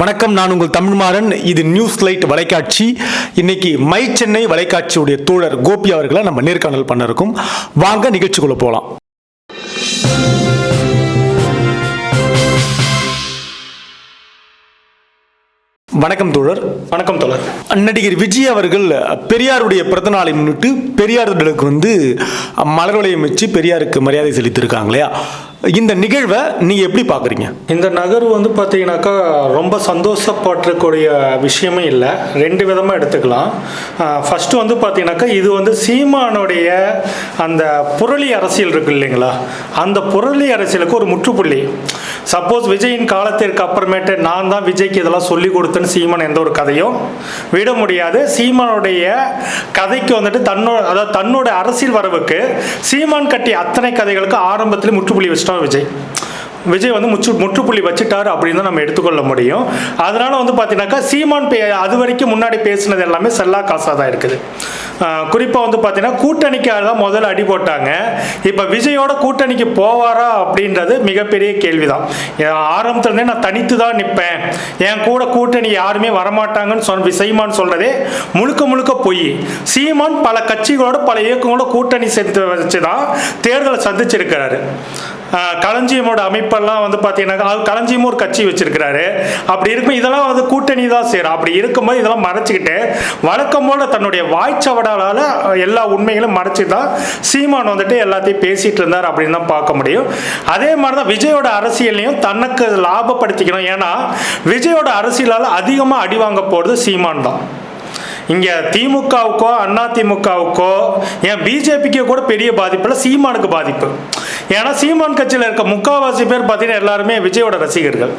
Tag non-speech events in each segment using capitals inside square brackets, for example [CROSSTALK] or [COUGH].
வணக்கம் நான் உங்கள் தமிழ்மாறன் இது நியூஸ் லைட் வலைக்காட்சி. இன்னைக்கு மை சென்னை வலைக்காட்சியுடைய தோழர் கோபி அவர்களை நம்ம நேர்காணல் பண்ண இருக்கோம் வாங்க நிகழ்ச்சிக்குள்ள போகலாம் வணக்கம் தோழர். வணக்கம் தோழர். நடிகர் விஜய் அவர்கள் பெரியாருடைய பிறந்த நாளை முன்னிட்டு பெரியார் திடலுக்கு வந்து மலர் வளையம் வச்சு பெரியாருக்கு மரியாதை செலுத்தியிருக்காங்க இல்லையா? இந்த நிகழ்வை நீங்க எப்படி பாக்குறீங்க? இந்த நகர்வு வந்து பார்த்தீங்கன்னாக்கா ரொம்ப சந்தோஷப்பட்டிருக்கூடிய விஷயமே இல்லை. ரெண்டு விதமாக எடுத்துக்கலாம். ஃபஸ்ட்டு வந்து பார்த்தீங்கன்னாக்கா இது வந்து சீமானுடைய அந்த புரளி அரசியல் இருக்கு இல்லைங்களா? அந்த புரளி அரசியலுக்கு ஒரு முற்றுப்புள்ளி. சப்போஸ் விஜயின் காலத்திற்கு அப்புறமேட்டு நான் தான் விஜய்க்கு இதெல்லாம் சொல்லி கொடுத்தேன்னு சீமான் எந்த ஒரு கதையும் விட முடியாது. சீமானுடைய கதைக்கு வந்துட்டு தன்னோட அதாவது தன்னோட அரசியல் வரவுக்கு சீமான் கட்டிய அத்தனை கதைகளுக்கு ஆரம்பத்தில் முற்றுப்புள்ளி தான் விஜய். விஜய் வந்து முற்று முற்றுப்புள்ளி வச்சுட்டார் அப்படின்னு தான் நம்ம எடுத்துக்கொள்ள முடியும். அதனால வந்து பார்த்தீங்கன்னாக்கா சீமான் பே அது வரைக்கும் முன்னாடி பேசினது எல்லாமே செல்லா காசாக தான் இருக்குது. குறிப்பாக வந்து பார்த்தீங்கன்னா கூட்டணிக்காக தான் முதல்ல அடி போட்டாங்க. இப்போ விஜயோட கூட்டணிக்கு போவாரா அப்படின்றது மிகப்பெரிய கேள்விதான். ஆரம்பத்துலேருந்தே நான் தனித்து தான் நிற்பேன் என் கூட கூட்டணி யாருமே வரமாட்டாங்கன்னு சொன்ன சீமான் சொல்கிறதே முழுக்க முழுக்க பொய். சீமான் பல கட்சிகளோட பல இயக்கங்களோட கூட்டணி சேர்த்து வச்சு தான் தேர்தலை சந்திச்சிருக்கிறாரு. களஞ்சியமோட அமைப்பெல்லாம் வந்து பார்த்தீங்கன்னா களஞ்சியமும் ஒரு கட்சி வச்சிருக்கிறாரு. அப்படி இருக்கும் இதெல்லாம் வந்து கூட்டணி தான் சேரும். அப்படி இருக்கும்போது இதெல்லாம் மறைச்சிக்கிட்டு வழக்கம் போல தன்னுடைய வாய்ச்சவடாலால் எல்லா உண்மைகளும் மறைச்சி தான் சீமான் வந்துட்டு எல்லாத்தையும் பேசிட்டு இருந்தார் அப்படின்னு தான் பார்க்க முடியும். அதே மாதிரி தான் விஜயோட அரசியலையும் தனக்கு லாபப்படுத்திக்கணும். ஏன்னா விஜயோட அரசியலால் அதிகமாக அடி வாங்க போகிறது சீமான் தான். இங்கே திமுகவுக்கோ அண்ணா திமுகவுக்கோ ஏன் பிஜேபிக்கோ கூட பெரிய பாதிப்பு இல்லை சீமானுக்கு பாதிப்பு. ஏன்னா சீமான் கட்சியில் இருக்க முக்காவாசி பேர் பார்த்தீங்கன்னா எல்லாருமே விஜயோட ரசிகர்கள்.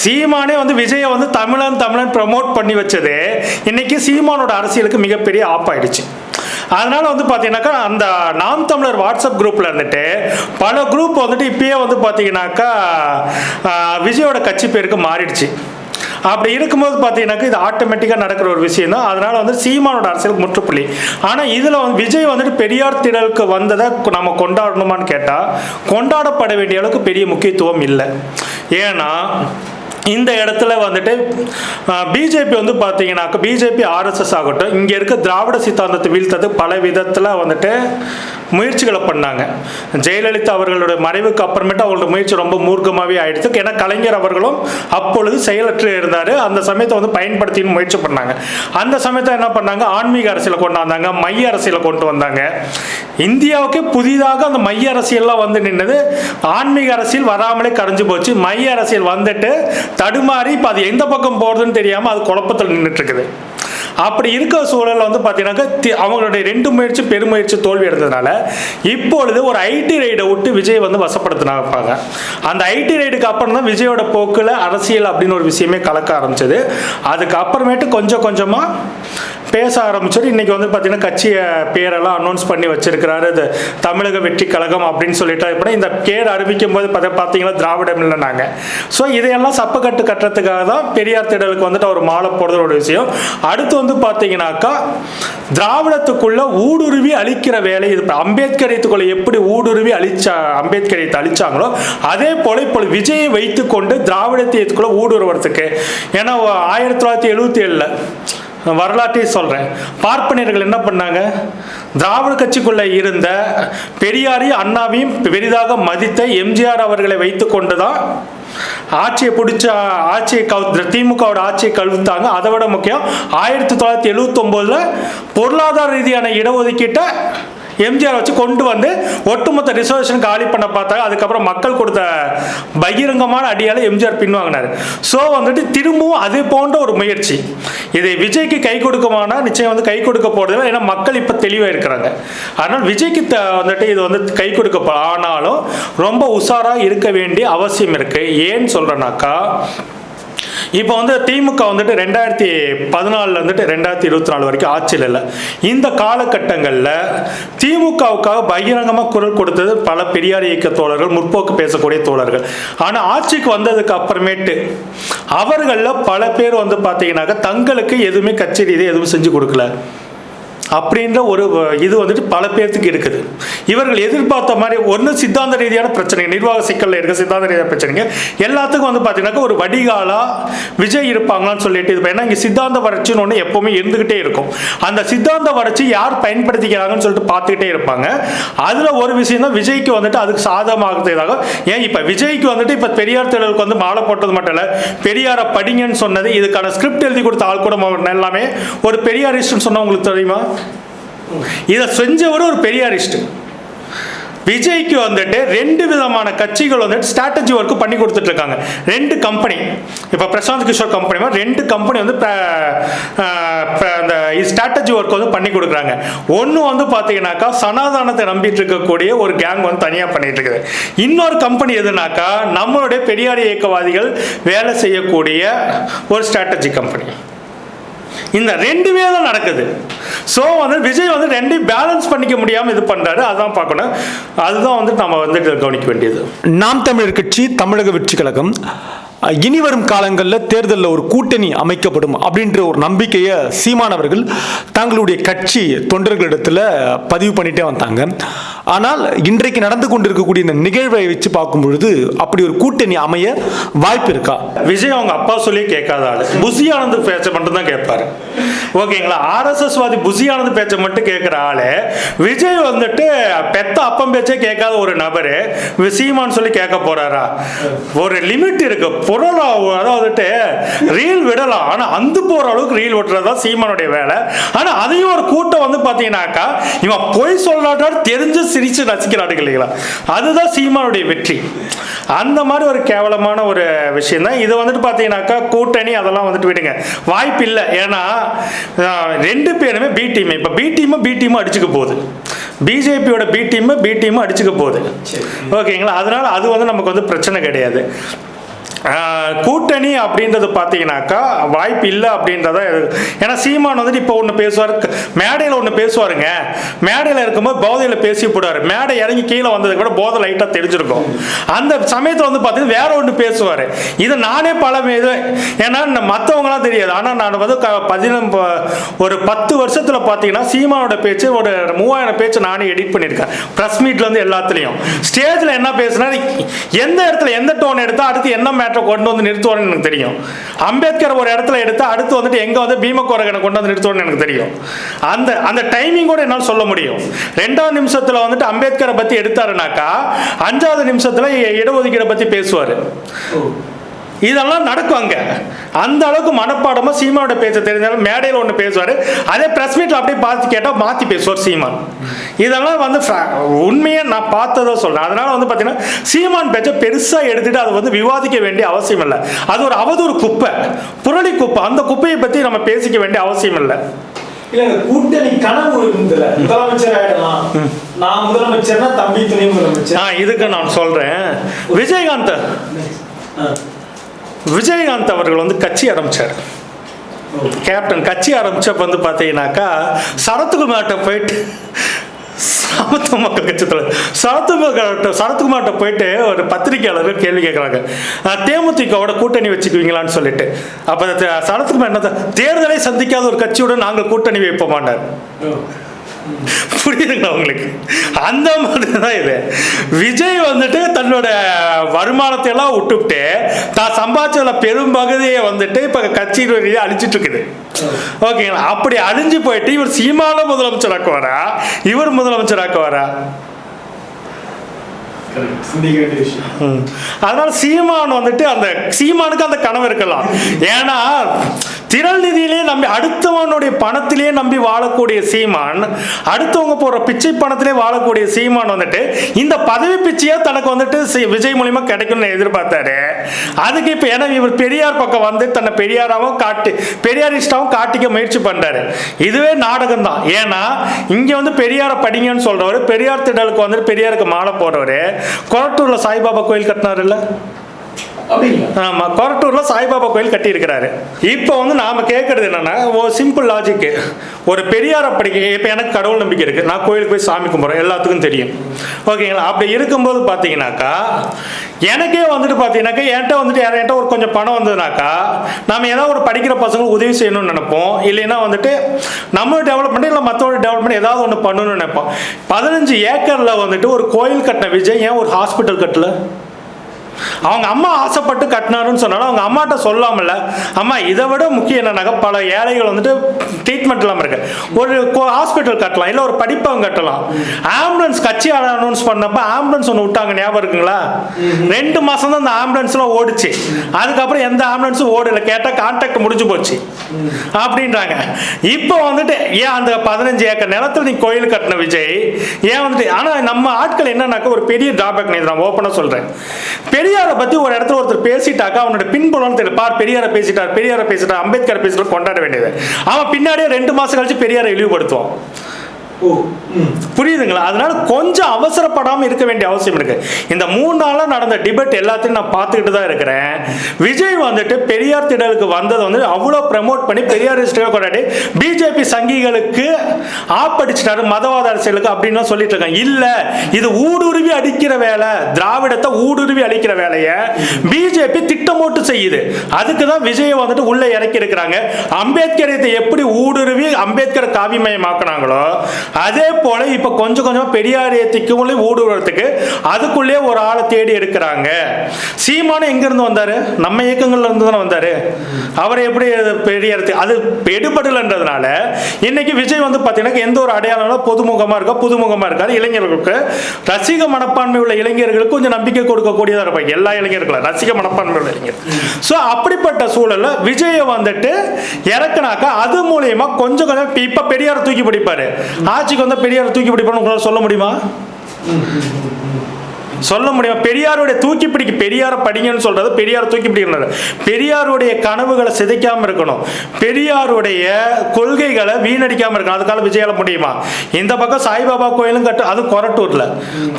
சீமானே வந்து விஜயை வந்து தமிழன் தமிழன் ப்ரமோட் பண்ணி வச்சது இன்னைக்கு சீமானோட அரசியலுக்கு மிகப்பெரிய ஆப்பாயிடுச்சு அதனால வந்து பார்த்தீங்கன்னாக்கா அந்த நாம் தமிழர் வாட்ஸ்அப் குரூப்பில் இருந்துட்டு பல குரூப் வந்துட்டு இப்பயே வந்து பார்த்தீங்கன்னாக்கா விஜயோட கட்சி பேருக்கு மாறிடுச்சு. அப்படி இருக்கும்போது பார்த்தீங்கன்னாக்கா இது ஆட்டோமேட்டிக்காக நடக்கிற ஒரு விஷயம் தான் அதனால வந்து சீமானோட அரசியலுக்கு முற்றுப்புள்ளி. ஆனால் இதில் வந்து விஜய் வந்துட்டு பெரியார் திடலுக்கு வந்ததை நம்ம கொண்டாடணுமான்னு கேட்டால் கொண்டாடப்பட வேண்டிய அளவுக்கு பெரிய முக்கியத்துவம் இல்லை. ஏன்னா இந்த இடத்துல வந்துட்டு பிஜேபி வந்து பார்த்தீங்கன்னாக்க பிஜேபி ஆர்எஸ்எஸ் ஆகட்டும் இங்கே இருக்க திராவிட சித்தாந்தத்தை வீழ்த்தது பல விதத்தில் வந்துட்டு முயற்சிகளை பண்ணாங்க. ஜெயலலிதா அவர்களுடைய மறைவுக்கு அப்புறமேட்டு அவங்களோட முயற்சி ரொம்ப மூர்க்கமாகவே ஆயிடுச்சு. ஏன்னா கலைஞர் அவர்களும் அப்பொழுது செயலற்று இருந்தார். அந்த சமயத்தை வந்து பயன்படுத்தின்னு முயற்சி பண்ணாங்க. அந்த சமயத்தை என்ன பண்ணாங்க? ஆன்மீக அரசியலை கொண்டு வந்தாங்க மைய அரசியலை கொண்டு வந்தாங்க. இந்தியாவுக்கு புதிதாக அந்த மைய அரசியல்லாம் வந்து நின்னது ஆன்மீக அரசியல் வராமலே கரைஞ்சு போச்சு. மைய அரசியல் வந்துட்டு தடுமாறி இப்போ அது எந்த பக்கம் போகிறதுன்னு தெரியாமல் அது குழப்பத்தில் நின்றுட்டு இருக்குது அப்படி இருக்கிற சூழலில் வந்து பார்த்தீங்கன்னாக்கா தி- அவங்களுடைய ரெண்டு முயற்சி பெருமுயற்சி தோல்வி அடைந்ததுனால இப்பொழுது ஒரு ஐடி ரைடை விட்டு விஜய் வந்து வசப்படுத்தினாங்க அந்த ஐடி ரைடுக்கு அப்புறம் தான் விஜயோட போக்கில் அரசியல் அப்படின்னு ஒரு விஷயமே கலக்க ஆரம்பிச்சது. அதுக்கப்புறமேட்டு கொஞ்சம் கொஞ்சமாக பேச ஆரம்பிச்சது இன்றைக்கி வந்து பார்த்தீங்கன்னா கட்சியை பேரெல்லாம் அனௌன்ஸ் பண்ணி வச்சிருக்கிறாரு. இது தமிழக வெற்றி கழகம் அப்படின்னு சொல்லிட்டு இப்போ இந்த பேர் அறிவிக்கும் போது பார்த்தா பார்த்தீங்கன்னா திராவிடம் இல்லைனாங்க ஸோ இதையெல்லாம் சப்பக்கட்டு கட்டுறதுக்காக தான் பெரியார் திடலுக்கு வந்துட்டு அவர் மாலை போடுறது ஒரு விஷயம். அடுத்து வந்து பார்த்தீங்கன்னாக்கா திராவிடத்துக்குள்ள ஊடுருவி அழிக்கிற வேலை இது. அம்பேத்கர் இதுக்குள்ள எப்படி ஊடுருவி அழிச்சா அம்பேத்கரியத்தை அழிச்சாங்களோ அதே போல இப்போ விஜயை வைத்துக்கொண்டு திராவிடத்தியத்துக்குள்ள ஊடுருவறதுக்கு. ஏன்னா ஆயிரத்தி தொள்ளாயிரத்தி எழுபத்தி ஏழில் வரலாற்றை சொல்கிறேன் பார்ப்பனியர்கள் என்ன பண்ணாங்க? திராவிட கட்சிக்குள்ளே இருந்த பெரியாரையும் அண்ணாவையும் பெரிதாக மதித்த எம்ஜிஆர் அவர்களை வைத்து கொண்டு தான் ஆட்சியை பிடிச்ச ஆட்சியை கவு திமுகவோட ஆட்சியை கழுத்தாங்க அதை விட முக்கியம் ஆயிரத்தி தொள்ளாயிரத்தி எழுவத்தொம்போதில் பொருளாதார ரீதியான இடஒதுக்கீட்டை எம்ஜிஆர் வச்சு கொண்டு வந்து ஒட்டுமொத்த ரிசர்வேஷன் காலி பண்ண பார்த்தாங்க. அதுக்கப்புறம் மக்கள் கொடுத்த பகிரங்கமான அடியால் எம்ஜிஆர் பின்வாங்கினார். ஸோ வந்துட்டு திரும்பவும் அது போன்ற ஒரு முயற்சி. இதை விஜய்க்கு கை கொடுக்குமானா? நிச்சயம் வந்து கை கொடுக்க போறதில்லை ஏன்னா மக்கள் இப்போ தெளிவாக இருக்கிறாங்க. அதனால் விஜய்க்கு த- வந்துட்டு இது வந்து கை கொடுக்க ஆனாலும் ரொம்ப உஷாராக இருக்க வேண்டிய அவசியம் இருக்குது ஏன்னு சொல்கிறேன்னாக்கா இப்போ வந்து திமுக வந்துட்டு ரெண்டாயிரத்தி பதினாலில் வந்துட்டு ரெண்டாயிரத்தி இருபத்தி நாலு வரைக்கும் ஆட்சியில் இல்லை. இந்த காலகட்டங்களில் திமுகவுக்காக பகிரங்கமாக குரல் கொடுத்தது பல பெரியார் இயக்க தோழர்கள் முற்போக்கு பேசக்கூடிய தோழர்கள். ஆனால் ஆட்சிக்கு வந்ததுக்கு அப்புறமேட்டு அவர்களில் பல பேர் வந்து பார்த்தீங்கன்னாக்க தங்களுக்கு எதுவுமே கச்சேரி எதுவும் செஞ்சு கொடுக்கல. அப்படின்ற ஒரு இது வந்துட்டு பல பேர்த்துக்கு இருக்குது. இவர்கள் எதிர்பார்த்த மாதிரி ஒன்று சித்தாந்த ரீதியான பிரச்சனைங்க நிர்வாக சிக்கலில் இருக்க சித்தாந்த ரீதியான பிரச்சனைங்க. எல்லாத்துக்கும் வந்து பார்த்தீங்கன்னாக்கா ஒரு வடிகாலா விஜய் இருப்பாங்களான்னு சொல்லிட்டு இது ஏன்னா இங்கே சித்தாந்த வறட்சின்னு ஒன்று எப்போவுமே இருந்துக்கிட்டே இருக்கும். அந்த சித்தாந்த வறட்சி யார் பயன்படுத்திக்கிறாங்கன்னு சொல்லிட்டு பார்த்துக்கிட்டே இருப்பாங்க. அதில் ஒரு விஷயம் தான் விஜய்க்கு வந்துட்டு அதுக்கு சாதகமாகிறதாக ஏன் இப்போ விஜய்க்கு வந்துட்டு இப்போ பெரியார் திடலுக்கு வந்து மாலை போட்டது மட்டும் இல்லை பெரியாரை படிங்கன்னு சொன்னது இதுக்கான ஸ்கிரிப்ட் எழுதி கொடுத்த ஆள் கூட எல்லாமே ஒரு பெரியாரிஸ்ட்னு சொன்னால் உங்களுக்கு தெரியுமா? இதை செஞ்சவர் ஒரு பெரியாரிஸ்ட். விஜய்க்கு வந்துட்டு ரெண்டு விதமான கட்சிகள் வந்துட்டு ஸ்ட்ராட்டஜி ஒர்க்கு பண்ணி கொடுத்துட்டு இருக்காங்க ரெண்டு கம்பெனி இப்போ பிரசாந்த் கிஷோர் கம்பெனி மாதிரி ரெண்டு கம்பெனி வந்து ப- ப- அந்த ஸ்ட்ராட்டஜி ஒர்க் வந்து பண்ணி கொடுக்குறாங்க. ஒன்று வந்து பார்த்தீங்கன்னாக்கா சனாதானத்தை நம்பிட்டு இருக்கக்கூடிய ஒரு கேங் வந்து தனியாக பண்ணிட்டு இருக்குது இன்னொரு கம்பெனி எதுனாக்கா நம்மளுடைய பெரியார் இயக்கவாதிகள் வேலை செய்யக்கூடிய ஒரு ஸ்ட்ராட்டஜி கம்பெனி இந்த ரெண்டுமே தான் நடக்குது. ஸோ வந்து விஜய் வந்து ரெண்டையும் பேலன்ஸ் பண்ணிக்க முடியாமல் இது பண்ணுறாரு அதான் பார்க்கணும். அதுதான் வந்து நம்ம வந்துட்டு கவனிக்க வேண்டியது. நாம் தமிழர் கட்சி தமிழக வெற்றி கழகம் இனி வரும் காலங்களில் தேர்தலில் ஒரு கூட்டணி அமைக்கப்படும் அப்படின்ற ஒரு நம்பிக்கையை சீமானவர்கள் தங்களுடைய கட்சி தொண்டர்களிடத்தில் பதிவு பண்ணிட்டே வந்தாங்க. ஆனால் இன்றைக்கு நடந்து கொண்டிருக்கக்கூடிய இந்த நிகழ்வை வச்சு பார்க்கும் பொழுது அப்படி ஒரு கூட்டணி அமைய வாய்ப்பு இருக்கா? விஜய் அவங்க அப்பா சொல்லி கேட்காத ஆளு. புசி ஆனந்த் பேச்சை மட்டும் தான் கேட்பாரு. ஓகேங்களா? ஆர்எஸ்எஸ் வாதி புசி ஆனந்த் பேச்சை மட்டும் கேட்குற ஆளு. விஜய் வந்துட்டு பெத்த அப்பம் பேச்சே கேட்காத ஒரு நபரு. சீமான்னு சீமான் சொல்லி கேட்க போறாரா? ஒரு லிமிட் இருக்கு. புரளா அதாவதுட்டு ரீல் விடலாம். ஆனால் அந்து போற அளவுக்கு ரீல் விட்டுறது தான் சீமானுடைய வேலை. ஆனால் அதையும் ஒரு கூட்டம் வந்து பார்த்தீங்கன்னாக்கா இவன் பொய் சொல்லாட்டாரு தெரிஞ்சு சிரிச்சு ரசிக்கிறானுங்க இல்லைங்களா? அதுதான் சீமானுடைய வெற்றி. அந்த மாதிரி ஒரு கேவலமான ஒரு விஷயம் தான் இது வந்துட்டு பார்த்தீங்கன்னாக்கா கூட்டணி அதெல்லாம் வந்துட்டு விடுங்க. வாய்ப்பு இல்லை. ஏன்னா ரெண்டு பேருமே பி டீம் இப்போ பி டீமும் பி டீமும் அடிச்சுக்க போகுது. பிஜேபியோட பி டீம் பி டீமும் அடிச்சுக்க போகுது. ஓகேங்களா? அதனால அது வந்து நமக்கு வந்து பிரச்சனை கிடையாது. கூட்டணி அப்படின்றது பார்த்தீங்கன்னாக்கா வாய்ப்பு இல்லை அப்படின்றத ஏன்னா சீமான் வந்துட்டு இப்போ ஒன்று பேசுவார் மேடையில் ஒன்று பேசுவாருங்க. மேடையில் இருக்கும்போது போதையில் பேசி போடுவார் மேடை இறங்கி கீழே வந்ததுக்கு கூட போதை லைட்டாக தெரிஞ்சிருக்கும் அந்த சமயத்தில் வந்து பார்த்தீங்கன்னா வேற ஒன்று பேசுவார். இது நானே பல இது ஏன்னா மற்றவங்களாம் தெரியாது. ஆனால் நான் வந்து க பதினம் ஒரு பத்து வருஷத்தில் பார்த்தீங்கன்னா சீமானோட பேச்சு ஒரு மூவாயிரம் பேச்சு நானே எடிட் பண்ணியிருக்கேன் ப்ரெஸ் மீட்லேருந்து எல்லாத்துலேயும். ஸ்டேஜில் என்ன பேசுனா எந்த இடத்துல எந்த டோன் எடுத்தால் அடுத்து என்ன மேட்டரை கொண்டு வந்து நிறுத்துவார்னு எனக்கு தெரியும். அம்பேத்கர் ஒரு இடத்துல எடுத்து அடுத்து வந்துட்டு எங்கே வந்து பீமக்கோரகனை கொண்டு வந்து நிறுத்துவார்னு எனக்கு தெரியும். அந்த அந்த டைமிங் கூட என்னால் சொல்ல முடியும். ரெண்டாவது நிமிஷத்தில் வந்துட்டு அம்பேத்கரை பற்றி எடுத்தாருனாக்கா அஞ்சாவது நிமிஷத்தில் இடஒதுக்கீடை பற்றி பேசுவார். இதெல்லாம் நடக்கும் அங்க. அந்த அளவுக்கு மனப்பாடமா சீமானோட பேச்ச தெரிஞ்சாலும் மேடையில் ஒன்று பேசுவார். அதே ப்ரெஸ் மீட்ல அப்படியே பார்த்து கேட்டால் மாற்றி பேசுவார் சீமான். இதெல்லாம் வந்து உண்மையை நான் பார்த்ததை சொல்றேன். அதனால வந்து பார்த்தீங்கன்னா சீமான் பேச்சை பெருசாக எடுத்துட்டு அதை வந்து விவாதிக்க வேண்டிய அவசியம் இல்லை. அது ஒரு அவதூறு குப்பை. புரளி குப்பை. அந்த குப்பையை பற்றி நம்ம பேசிக்க வேண்டிய அவசியம் இல்லை. இல்ல கூட்டணி கனவு இருந்ததுல. முதலமைச்சர் ஆயிடலாம். நான் முதலமைச்சர்னா தம்பி துணை முதலமைச்சர் இதுக்கு நான் சொல்றேன். விஜயகாந்த். விஜயகாந்த் அவர்கள் வந்து கட்சி ஆரம்பிச்சார். கேப்டன் கட்சி ஆரம்பிச்சப்ப வந்து பார்த்தீங்கன்னாக்கா சரத்குமார்கிட்ட போயிட்டு சமத்துவ மக்கள் கட்சித்தில் சரத்குமார்கிட்ட சரத்குமார்கிட்ட போயிட்டு ஒரு பத்திரிகையாளர்கள் கேள்வி கேட்குறாங்க. தேமுதிகவோட கூட்டணி வச்சுக்குவீங்களான்னு சொல்லிட்டு. அப்போ சரத்குமார் என்ன தேர்தலை சந்திக்காத ஒரு கட்சியுடன் நாங்கள் கூட்டணி வைப்போமாண்டார் புரியுதுங்களா உங்களுக்கு? அந்த மாதிரி தான் இது. விஜய் வந்துட்டு தன்னோட வருமானத்தை எல்லாம் விட்டுவிட்டு தான் சம்பாதிச்சதுல பெரும் பகுதியை வந்துட்டு இப்ப கட்சி ரீதியா அழிச்சிட்டு இருக்குது ஓகேங்களா? அப்படி அழிஞ்சு போயிட்டு இவர் சீமால முதலமைச்சர் ஆக்குவாரா இவர் முதலமைச்சர் ஆக்குவாரா சிந்திக்க வேண்டிய விஷயம். ம். அதனால சீமான் வந்துட்டு அந்த சீமானுக்கு அந்த கனவு இருக்கலாம். ஏன்னா திரள் நிதியிலே நம்பி அடுத்தவனுடைய பணத்திலே நம்பி வாழக்கூடிய சீமான் அடுத்தவங்க போடுற பிச்சை பணத்திலே வாழக்கூடிய சீமான் வந்துட்டு இந்த பதவி பிச்சையா தனக்கு வந்துட்டு சி- விஜய் மூலியமா கிடைக்கும்னு எதிர்பார்த்தாரு. அதுக்கு இப்போ ஏன்னா இவர் பெரியார் பக்கம் வந்து தன்னை பெரியாராவும் காட்டி பெரியாரிஸ்டாவும் காட்டிக்க முயற்சி பண்றாரு. இதுவே நாடகம் தான். ஏன்னா இங்க வந்து பெரியாரை படிங்கன்னு சொல்றவர் பெரியார் திடலுக்கு வந்துட்டு பெரியாருக்கு மாலை போடுறவர். கொரட்டூர்ல சாய்பாபா கோயில் கட்டினாருல்ல? இல்லை ஆமாம் கொரட்டூரில் சாய்பாபா கோயில் கட்டியிருக்கிறாரு. இப்போ வந்து நாம் கேட்குறது என்னென்னா ஒரு சிம்பிள் லாஜிக்கு ஒரு பெரியாரை படிக்க இப்போ எனக்கு கடவுள் நம்பிக்கை இருக்குது நான் கோயிலுக்கு போய் சாமி கும்பிட்றேன். எல்லாத்துக்கும் தெரியும். ஓகேங்களா? அப்படி இருக்கும்போது பார்த்தீங்கன்னாக்கா எனக்கே வந்துட்டு பார்த்தீங்கன்னாக்கா என்கிட்ட வந்துட்டு யார்கிட்ட ஒரு கொஞ்சம் பணம் வந்ததுனாக்கா நம்ம ஏதாவது ஒரு படிக்கிற பசங்களுக்கு உதவி செய்யணும்னு நினைப்போம். இல்லைன்னா வந்துட்டு நம்ம டெவலப்மெண்ட் இல்லை மற்றவங்க டெவலப்மெண்ட் ஏதாவது ஒன்று பண்ணணும்னு நினைப்போம். பதினஞ்சு ஏக்கரில் வந்துட்டு ஒரு கோயில் கட்டின விஜய் ஏன் ஒரு ஹாஸ்பிட்டல் கட்டலை? அவங்க அம்மா ஆசைப்பட்டு கட்டினாருன்னு சொன்னாலும் அவங்க அம்மாட்ட சொல்லாமல அம்மா இதை விட முக்கியம் என்னன்னாக்கா பல ஏழைகள் வந்துட்டு ட்ரீட்மெண்ட் இல்லாமல் இருக்கு. ஒரு ஹாஸ்பிட்டல் கட்டலாம் இல்லை ஒரு படிப்பகம் கட்டலாம். ஆம்புலன்ஸ் கட்சி அனௌன்ஸ் பண்ணப்ப ஆம்புலன்ஸ் ஒன்று விட்டாங்க ஞாபகம் இருக்குங்களா? ரெண்டு மாதம் தான் அந்த ஆம்புலன்ஸ்லாம் ஓடிச்சு. அதுக்கப்புறம் எந்த ஆம்புலன்ஸும் ஓடலை கேட்டால் கான்டாக்ட் முடிஞ்சு போச்சு. அப்படின்றாங்க. இப்போ வந்துட்டு ஏன் அந்த பதினஞ்சு ஏக்கர் நிலத்தில் நீ கோயில் கட்டின விஜய்? ஏன் வந்துட்டு ஆனால் நம்ம ஆட்கள் என்னன்னாக்கா ஒரு பெரிய டிராபேக் நான் ஓப்பனாக சொல்கிறேன் பெரிய பெரியாரை பத்தி ஒரு இடத்துல ஒருத்தர் பேசிட்டாக்கா அவனோட பின்புலம் தெரியல. பார் பெரியாரை பேசிட்டார் பெரியாரை பேசிட்டார் அம்பேத்கர் பேசிட்டார் கொண்டாட வேண்டியது. அவன் பின்னாடியே ரெண்டு மாசம் கழிச்சு பெரியாரை இழிவுபடுத்துவான். புரியுதுங்களா? அதனால கொஞ்சம் அவசரப்படாமல் இருக்க வேண்டிய அவசியம் இருக்கு. இந்த மூணு நாளாக நடந்த டிபேட் எல்லாத்தையும் நான் பார்த்துக்கிட்டு தான் இருக்கிறேன். விஜய் வந்துட்டு பெரியார் திடலுக்கு வந்ததை வந்து அவ்வளோ ப்ரமோட் பண்ணி பெரியார் ஹிஸ்டரியாக கொண்டாடி பிஜேபி சங்கிகளுக்கு ஆப்படிச்சிட்டாரு மதவாத அரசியலுக்கு அப்படின்லாம் சொல்லிட்டு இருக்காங்க. இல்லை இது ஊடுருவி அடிக்கிற வேலை திராவிடத்தை ஊடுருவி அடிக்கிற வேலையை பிஜேபி திட்டமோட்டு செய்யுது. அதுக்கு தான் விஜயை வந்துட்டு உள்ளே இறக்கி இருக்கிறாங்க. அம்பேத்கரியத்தை எப்படி ஊடுருவி அம்பேத்கரை காவிமயமாக்குனாங்களோ அதே போல இப்ப கொஞ்சம் கொஞ்சமா பெரியாரியத்துக்கு உள்ளே ஊடுருவறதுக்கு அதுக்குள்ளே ஒரு ஆளை தேடி எடுக்கிறாங்க. சீமானு எங்க இருந்து வந்தாரு? நம்ம இயக்கங்கள்ல இருந்து தானே வந்தாரு. அவரை எப்படி பெரியார் அது எடுபடலைன்றதுனால இன்னைக்கு விஜய் வந்து பார்த்தீங்கன்னா எந்த ஒரு அடையாளம் பொதுமுகமா இருக்கா புதுமுகமா இருக்காது இளைஞர்களுக்கு ரசிக மனப்பான்மை உள்ள இளைஞர்களுக்கு கொஞ்சம் நம்பிக்கை கொடுக்கக்கூடியதா இருப்பாங்க. எல்லா இளைஞர்களும் ரசிக மனப்பான்மை உள்ள இளைஞர் ஸோ அப்படிப்பட்ட சூழல்ல விஜயை வந்துட்டு இறக்குனாக்கா அது மூலியமா கொஞ்சம் கொஞ்சம் இப்போ பெரியார் தூக்கி பிடிப்பாரு. ஆட்சிக்கு வந்தால் பெரியார் தூக்கி பிடிப்பான்னு உங்களால சொல்ல முடியுமா? சொல்ல முடியும்? பெரியாருடைய தூக்கி பிடிக்க பெரியாரை படிங்கன்னு சொல்றது பெரியார் தூக்கி பிடிக்கிறது பெரியாருடைய கனவுகளை சிதைக்காம இருக்கணும். பெரியாருடைய கொள்கைகளை வீணடிக்காம இருக்கணும். அதுக்கால விஜயால முடியுமா? இந்த பக்கம் சாய்பாபா கோயிலும் கட்டு அது கொரட்டூர்ல.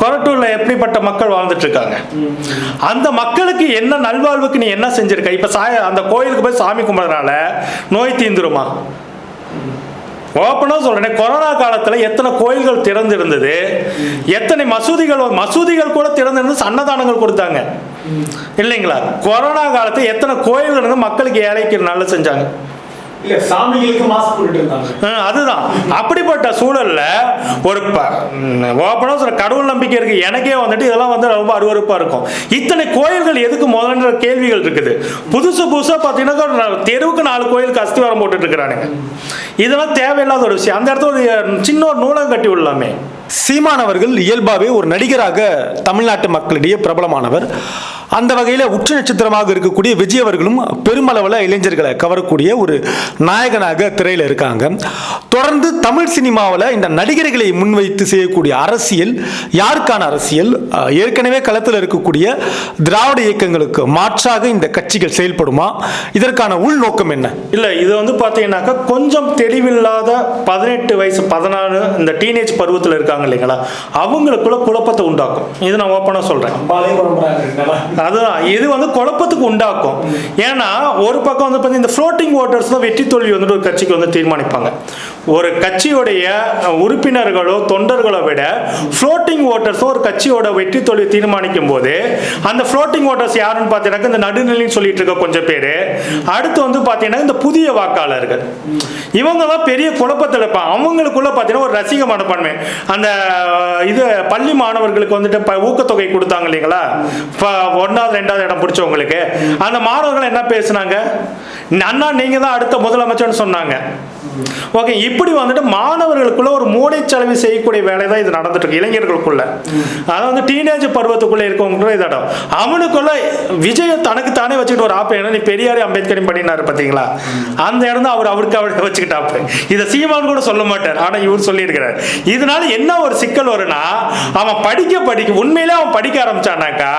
கொரட்டூர்ல எப்படிப்பட்ட மக்கள் வாழ்ந்துட்டு இருக்காங்க அந்த மக்களுக்கு என்ன நல்வாழ்வுக்கு நீ என்ன செஞ்சிருக்க? இப்ப சாய அந்த கோயிலுக்கு போய் சாமி கும்பிட்றதுனால நோய் தீந்துருமா? ஓப்பனாக சொல்கிறேன் கொரோனா காலத்தில் எத்தனை கோயில்கள் திறந்திருந்தது எத்தனை மசூதிகள் மசூதிகள் கூட திறந்திருந்து அன்னதானங்கள் கொடுத்தாங்க. இல்லைங்களா? கொரோனா காலத்தில் எத்தனை கோயில்கள் இருந்து மக்களுக்கு ஏழைக்கு நல்ல செஞ்சாங்க. அதுதான். அப்படிப்பட்ட சூழல்ல ஒரு ஓப்பனா சொல்ற கடவுள் நம்பிக்கை இருக்கு. எனக்கே வந்துட்டு இதெல்லாம் வந்து ரொம்ப அருவறுப்பா இருக்கும். இத்தனை கோயில்கள் எதுக்கு முதல்ன்ற கேள்விகள் இருக்குது? புதுசு புதுசா பார்த்தீங்கன்னா தெருவுக்கு நாலு கோயிலுக்கு அஸ்திவாரம் போட்டுட்டு இருக்கிறானுங்க. இதெல்லாம் தேவையில்லாத ஒரு விஷயம். அந்த இடத்துல ஒரு சின்ன ஒரு நூலகம் கட்டி விடலாமே. சீமான் அவர்கள் இயல்பாகவே ஒரு நடிகராக தமிழ்நாட்டு மக்களிடையே பிரபலமானவர். அந்த வகையில் உச்ச நட்சத்திரமாக இருக்கக்கூடிய விஜய் அவர்களும் பெருமளவில் இளைஞர்களை கவரக்கூடிய ஒரு நாயகனாக திரையில் இருக்காங்க. தொடர்ந்து தமிழ் சினிமாவில் இந்த நடிகர்களை முன்வைத்து செய்யக்கூடிய அரசியல் யாருக்கான அரசியல் ஏற்கனவே களத்தில் இருக்கக்கூடிய திராவிட இயக்கங்களுக்கு மாற்றாக இந்த கட்சிகள் செயல்படுமா? இதற்கான உள்நோக்கம் என்ன? இல்லை இது வந்து பார்த்தீங்கன்னாக்கா கொஞ்சம் தெளிவில்லாத பதினெட்டு வயசு பதினாறு இந்த டீனேஜ் பருவத்தில் இருக்காங்க. இல்லைங்களா? அவங்களுக்குள்ள குழப்பத்தை உண்டாக்கும். இது நான் ஓப்பனாக சொல்கிறேன் அதுதான். இது வந்து குழப்பத்துக்கு உண்டாக்கும். ஏன்னா ஒரு பக்கம் வந்து பார்த்தீங்கன்னா இந்த ஃப்ளோட்டிங் ஓட்டர்ஸ் தான் வெற்றி தோல்வி வந்துட்டு ஒரு கட்சிக்கு வந்து தீர்மானிப்பாங்க. ஒரு கட்சியுடைய உறுப்பினர்களோ தொண்டர்களோ விட ஃப்ளோட்டிங் ஓட்டர்ஸோ ஒரு கட்சியோட வெற்றி தோல்வி தீர்மானிக்கும் போது அந்த ஃப்ளோட்டிங் ஓட்டர்ஸ் யாருன்னு பார்த்தீங்கன்னா இந்த நடுநிலைன்னு சொல்லிட்டு இருக்க கொஞ்சம் பேர். அடுத்து வந்து பார்த்தீங்கன்னா இந்த புதிய வாக்காளர்கள். இவங்க தான் பெரிய குழப்பத்தில் இருப்பாங்க அவங்களுக்குள்ள பார்த்தீங்கன்னா ஒரு ரசிக மனப்பான்மை அந்த இது பள்ளி மாணவர்களுக்கு வந்துட்டு இப்போ ஊக்கத்தொகை கொடுத்தாங்க இல்லைங்களா? இப்போ ஒன்றாவது ரெண்டாவது இடம் பிடிச்சவங்களுக்கு. அந்த மாணவர்கள் என்ன பேசுனாங்க? அண்ணா நீங்கள் தான் அடுத்த முதலமைச்சர்னு சொன்னாங்க. ஓகே இப்படி வந்துட்டு மாணவர்களுக்குள்ள ஒரு மூளைச்சலவை செய்யக்கூடிய வேலை தான் இது நடந்துட்டு இருக்கு இளைஞர்களுக்குள்ள. அதாவது வந்து டீனேஜ் பருவத்துக்குள்ள இருக்கவங்க இடம். அவனுக்குள்ள விஜய தனக்கு தானே வச்சுக்கிட்டு ஒரு ஆப்பு ஏன்னா நீ பெரியாரே அம்பேத்கரையும் பண்ணினாரு பார்த்தீங்களா அந்த இடம் தான் அவர் அவருக்கு அவர் வச்சுக்கிட்டாப்பு இதை சீமான் கூட சொல்ல மாட்டார் ஆனால் இவர் சொல்லியிருக்கிறார். இதனால என்ன ஒரு சிக்கல் வரும்னா அவன் படிக்க படிக்க உண்மையிலே அவன் படிக்க ஆரம்பிச்சானாக்கா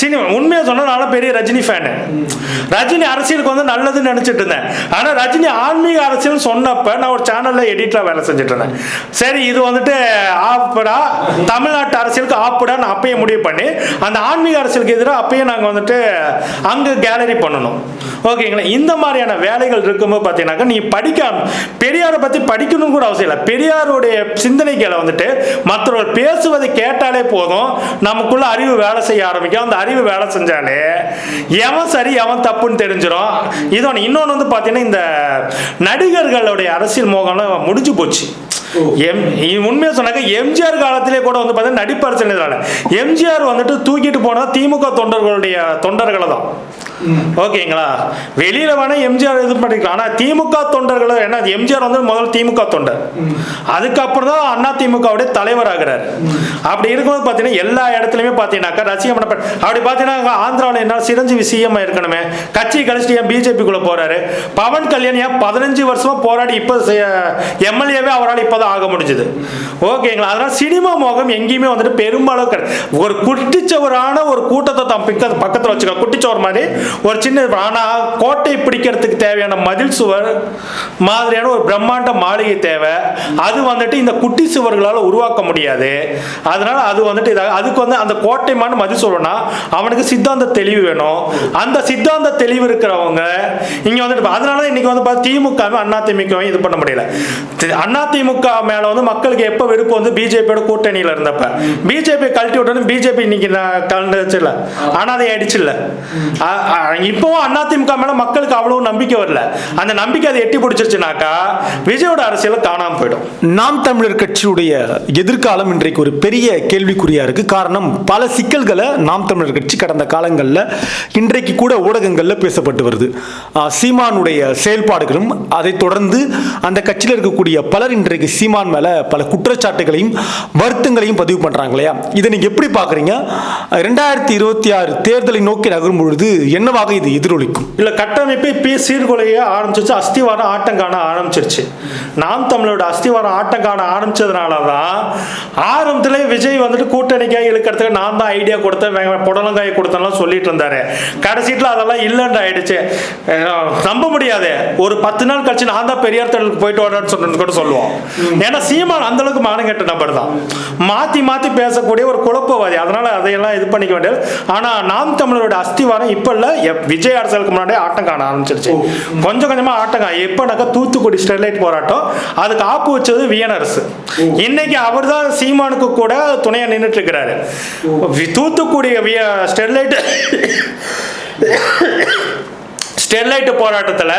சினிமா உண்மையை சொன்னா நான் பெரிய ரஜினி ஃபேனு ரஜினி அரசியலுக்கு வந்து நல்லதுன்னு நினைச்சிட்டு இருந்தேன். ஆனா ரஜினி ஆன்மீக அரசியல் சொன்னப்ப நான் ஒரு சேனல்ல எடிட்டரா வேலை செஞ்சுட்டு இருந்தேன் சரி இது வந்துட்டு ஆப்படா தமிழ்நாட்டு அரசியலுக்கு ஆப்படா நான் அப்பயே முடிவு பண்ணி அந்த ஆன்மீக அரசியலுக்கு எதிராக அப்பயே நாங்கள் வந்துட்டு அங்கே கேலரி பண்ணணும். ஓகேங்களா இந்த மாதிரியான வேலைகள் இருக்கும்போது பார்த்தீங்கன்னாக்கா நீ படிக்க பெரியாரை பற்றி படிக்கணும் கூட அவசியம் இல்லை. பெரியாருடைய சிந்தனைகளை வந்துட்டு மற்றவர்கள் பேசுவதை கேட்டாலே போதும். நமக்குள்ள அறிவு வேலை செய்ய ஆரம்பிக்கும். அந்த அறிவு வேலை செஞ்சாலே எவன் சரி எவன் தப்புன்னு தெரிஞ்சிடும் இதொன்று இன்னொன்று வந்து பார்த்தீங்கன்னா இந்த நடிகர்களுடைய அரசியல் மோகம்லாம் முடிஞ்சு போச்சு. எம் இ- உண்மையா சொன்னாக்க எம்ஜிஆர் காலத்திலே கூட வந்து பார்த்தீங்கன்னா நடிப்பு அரசியல் இதனால எம்ஜிஆர் வந்துட்டு தூக்கிட்டு போனது திமுக தொண்டர்களுடைய தொண்டர்களை தான் ஓகேங்களா? வெளியில வேணா எம்ஜிஆர் இது பண்ணிக்கலாம். ஆனா திமுக தொண்டர்கள் என்ன எம்ஜிஆர் வந்து முதல்ல திமுக தொண்டர். அதுக்கப்புறம் தான் அண்ணா திமுகவுடைய தலைவர் ஆகிறார் அப்படி இருக்கும்போது பார்த்தீங்கன்னா எல்லா இடத்துலையுமே பார்த்தீங்கன்னாக்கா ரசிகம் பண்ண அப்படி பார்த்தீங்கன்னா ஆந்திராவில் என்ன சிரஞ்சீவி சிஎம் இருக்கணுமே. கட்சி கழிச்சிட்டு ஏன் பிஜேபிக்குள்ள போறாரு? பவன் கல்யாண் ஏன் பதினஞ்சு வருஷமா போராடி இப்போ எம்எல்ஏவே அவரால் இப்போதான் ஆக முடிஞ்சது. ஓகேங்களா? அதனால சினிமா மோகம் எங்கேயுமே வந்துட்டு பெரும்பாலும் ஒரு குட்டிச்சவரான ஒரு கூட்டத்தை தான் பக்கத்தில் வச்சுக்க குட்டிச்சவர் மாதிரி ஒரு சின்ன ஆனால் கோட்டை பிடிக்கிறதுக்கு தேவையான மதில் சுவர் மாதிரியான ஒரு பிரம்மாண்ட மாளிகை தேவை. அது வந்துட்டு இந்த குட்டி சுவர்களால் உருவாக்க முடியாது. அதனால அது வந்துட்டு இதாக அதுக்கு வந்து அந்த கோட்டைமான மதில் சுவர்னா அவனுக்கு சித்தாந்த தெளிவு வேணும். அந்த சித்தாந்த தெளிவு இருக்கிறவங்க இங்க வந்துட்டு அதனால தான் இன்னைக்கு வந்து பார்த்தா திமுக அண்ணா திமுக இது பண்ண முடியல. அண்ணா திமுக மேல வந்து மக்களுக்கு எப்போ வெறுப்பு வந்து பிஜேபியோட கூட்டணியில இருந்தப்ப. பிஜேபி கழட்டி விட்டோன்னு பிஜேபி இன்னைக்கு நான் இல்லை ஆனா அதை அடிச்சுல இப்பவும் அண்ணா திமுக மேல மக்களுக்கு அவ்வளவு நம்பிக்கை வரல. அந்த நம்பிக்கை அதை எட்டி பிடிச்சிருச்சுனாக்கா விஜயோட அரசியல் காணாம போயிடும். நாம் தமிழர் கட்சியுடைய எதிர்காலம் இன்றைக்கு ஒரு பெரிய கேள்விக்குறியா இருக்கு. காரணம் பல சிக்கல்களை நாம் தமிழர் கட்சி கடந்த காலங்களில் இன்றைக்கு கூட ஊடகங்களில் பேசப்பட்டு வருது. சீமானுடைய செயல்பாடுகளும் அதைத் தொடர்ந்து அந்த கட்சியில் இருக்கக்கூடிய பலர் இன்றைக்கு சீமான் மேல பல குற்றச்சாட்டுகளையும் வருத்தங்களையும் பதிவு பண்றாங்க இல்லையா? இதை நீங்க எப்படி பாக்குறீங்க? ரெண்டாயிரத்தி இருபத்தி ஆறு தேர்தலை நோக்கி நகரும் பொழுது என்ன என்னவாக இது எதிரொலிக்கும். இல்ல கட்டமைப்பு இப்போ சீர்குலைய ஆரம்பிச்சிருச்சு அஸ்திவாரம் ஆட்டம் காண ஆரம்பிச்சிருச்சு. நாம் தமிழோட அஸ்திவாரம் ஆட்டம் காண ஆரம்பிச்சதுனால தான் ஆரம்பத்துல விஜய் வந்துட்டு கூட்டணிக்காய் இழுக்கிறதுக்கு நான் தான் ஐடியா கொடுத்தேன் புடலங்காய் கொடுத்தேன்லாம் சொல்லிட்டு இருந்தாரு. கடைசியில் அதெல்லாம் இல்லைன்னு ஆயிடுச்சு. நம்ப முடியாது. ஒரு பத்து நாள் கழிச்சு நான் தான் பெரியார் திடலுக்கு போயிட்டு வரேன்னு சொன்னு கூட சொல்லுவோம். ஏன்னா சீமான் அந்த அளவுக்கு மானங்கெட்ட நபர் தான். மாத்தி மாத்தி பேசக்கூடிய ஒரு குழப்பவாதி. அதனால அதையெல்லாம் இது பண்ணிக்க வேண்டியது. ஆனா நாம் தமிழரோட அஸ்திவாரம் இப்ப இல்ல விஜய் அரசியலுக்கு முன்னாடி ஆட்டம் காண ஆரம்பிச்சிருச்சு. கொஞ்சம் கொஞ்சமா ஆட்டம் எப்பனாக்கா தூத்துக்குடி ஸ்டெர்லைட் போராட்டம் அதுக்கு ஆப்பு வச்சது வியன் அரசு. இன்னைக்கு அவர் தான் சீமானுக்கு கூட துணையா நின்றுட்டு இருக்கிறாரு தூத்துக்குடி ஸ்டெர்லைட் [COUGHS] ஸ்டெர்லைட் போராட்டத்தில்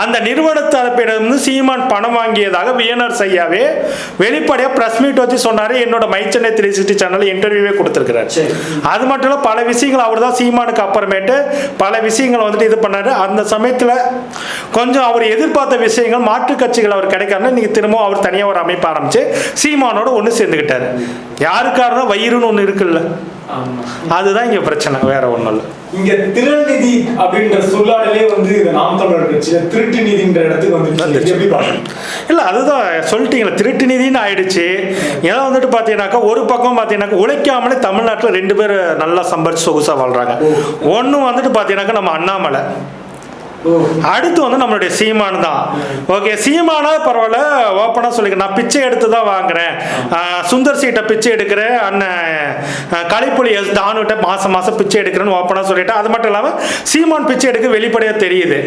அந்த நிறுவன தரப்பிடம் வந்து சீமான் பணம் வாங்கியதாக வியனர் ஐயாவே வெளிப்படையாக ப்ரெஸ் மீட் வச்சு சொன்னார். என்னோட my Chennai three sixty channel இன்டர்வியூவே கொடுத்துருக்கிறார். அது மட்டும் இல்லை பல விஷயங்கள் அவர் தான் சீமானுக்கு அப்புறமேட்டு பல விஷயங்களை வந்துட்டு இது பண்ணாரு. அந்த சமயத்தில் கொஞ்சம் அவர் எதிர்பார்த்த விஷயங்கள் மாற்றுக் கட்சிகள் அவர் கிடைக்காருன்னு இன்னைக்கு திரும்பவும் அவர் தனியாக ஒரு அமைப்பு ஆரம்பிச்சு சீமானோட ஒன்று சேர்ந்துக்கிட்டாரு யாருக்காக தான் வயிறுன்னு ஒன்று இருக்குல்ல. அதுதான் இங்கே பிரச்சனை வேற ஒன்றும் இல்லை. இங்க திருநிதி அப்படின்ற சொல்லாடலே வந்து நாம் தமிழர் கட்சியில திருட்டு நீதின்ற இடத்துக்கு வந்து இல்லை அதுதான் சொல்லிட்டீங்களா திருட்டு நிதின்னு ஆயிடுச்சு. ஏன்னா வந்துட்டு பார்த்தீங்கன்னாக்கா ஒரு பக்கம் பார்த்தீங்கன்னாக்கா உழைக்காமலே தமிழ்நாட்டில் ரெண்டு பேர் நல்லா சம்பாரிச்சு சொகுசாக வாழ்கிறாங்க ஒன்று வந்துட்டு பார்த்தீங்கன்னாக்கா நம்ம அண்ணாமலை. அடுத்து வந்து நம்மளுடைய சீமான் தான். ஓகே சீமானா பரவாயில்ல ஓப்பனாக சொல்லிக்க. நான் பிச்சை எடுத்து தான் வாங்குறேன். சுந்தர் சீட்டை பிச்சை எடுக்கிறேன். அண்ணன் ஆஹ் எஸ் தானுகிட்ட மாதம் மாதம் பிச்சை எடுக்கிறேன்னு ஓப்பனாக சொல்லிட்டு. அது மட்டும் இல்லாமல் சீமான் பிச்சை எடுக்க வெளிப்படையாக தெரியுது.